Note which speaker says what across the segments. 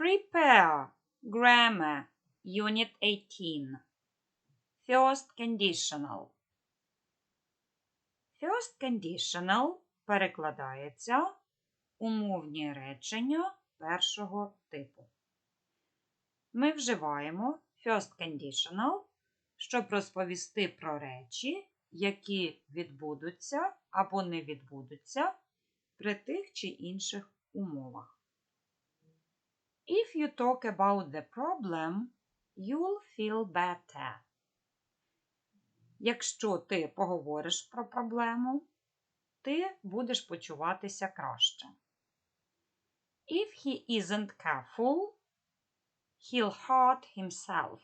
Speaker 1: Prepare Grammar Unit 18 First Conditional First Conditional перекладається умовні речення першого типу. Ми вживаємо First Conditional, щоб розповісти про речі, які відбудуться або не відбудуться при тих чи інших умовах. If you talk about the problem, you'll feel better. Якщо ти поговориш про проблему, ти будеш почуватися краще. If he isn't careful, he'll hurt himself.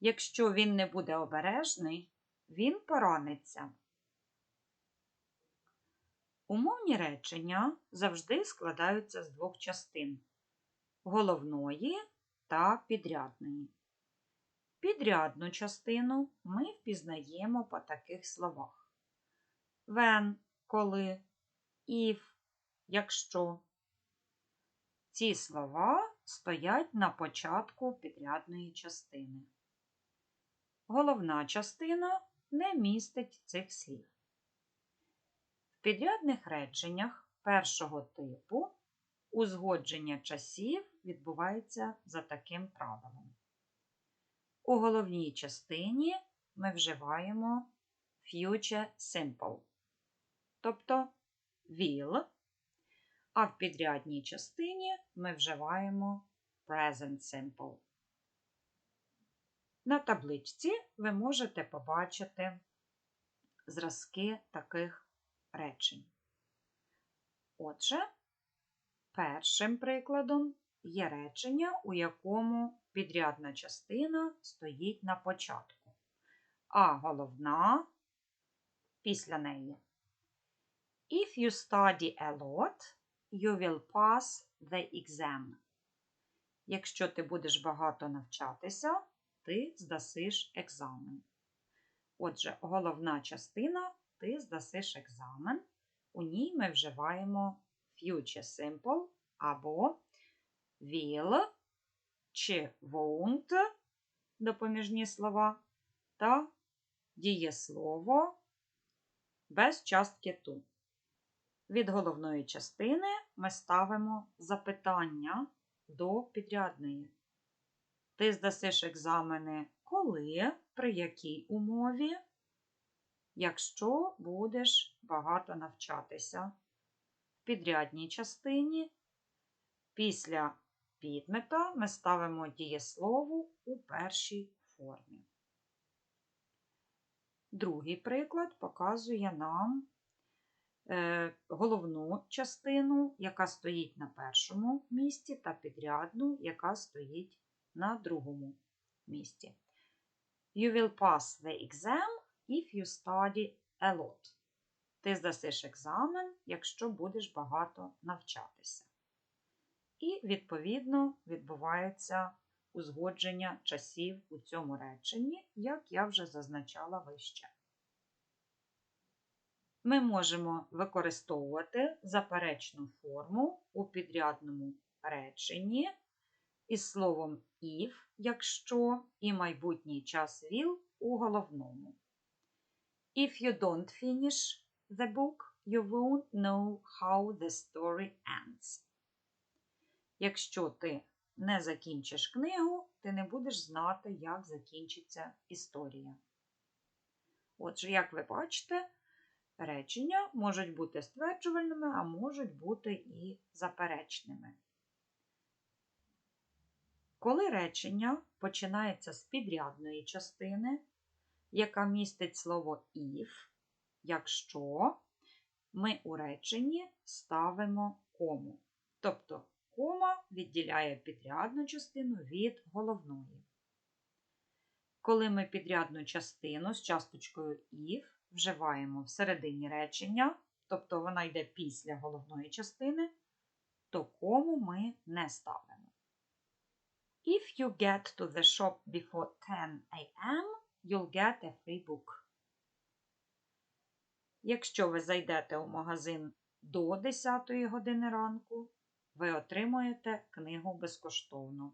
Speaker 1: Якщо він не буде обережний, він пораниться. Умовні речення завжди складаються з двох частин головної та підрядної. Підрядну частину ми впізнаємо по таких словах: when, коли, if, якщо. Ці слова стоять на початку підрядної частини. Головна частина не містить цих слів. В підрядних реченнях першого типу узгодження часів відбувається за таким правилом. У головній частині ми вживаємо future simple, тобто will, а в підрядній частині ми вживаємо present simple. На табличці ви можете побачити зразки таких речень. Отже, першим прикладом є речення, у якому підрядна частина стоїть на початку, а головна після неї. If you study a lot, you will pass the exam. Якщо ти будеш багато навчатися, ти здасиш екзамен. Отже, головна частина ти здасиш екзамен. У ній ми вживаємо future simple або will чи won't допоміжні слова та дієслово без частки ту. Від головної частини ми ставимо запитання до підрядної. Ти здасиш екзамени коли, при якій умові, якщо будеш багато навчатися. В підрядній частині після підмета ми ставимо дієслово у першій формі. Другий приклад показує нам е, головну частину, яка стоїть на першому місці, та підрядну, яка стоїть на другому місці. You will pass the exam if you study a lot. Ти здасиш екзамен, якщо будеш багато навчатися. І, відповідно, відбувається узгодження часів у цьому реченні, як я вже зазначала вище. Ми можемо використовувати заперечну форму у підрядному реченні із словом if, якщо і майбутній час will у головному. If you don't finish the book, you won't know how the story ends. Якщо ти не закінчиш книгу, ти не будеш знати, як закінчиться історія. Отже, як ви бачите, речення можуть бути стверджувальними, а можуть бути і заперечними. Коли речення починається з підрядної частини, яка містить слово if, якщо ми у реченні ставимо кому. Тобто кома відділяє підрядну частину від головної. Коли ми підрядну частину з часточкою if вживаємо в середині речення, тобто вона йде після головної частини, то кому ми не ставимо. If you get to the shop before 10 a.m., you'll get a free book. Якщо ви зайдете у магазин до 10 години ранку, ви отримуєте книгу безкоштовно.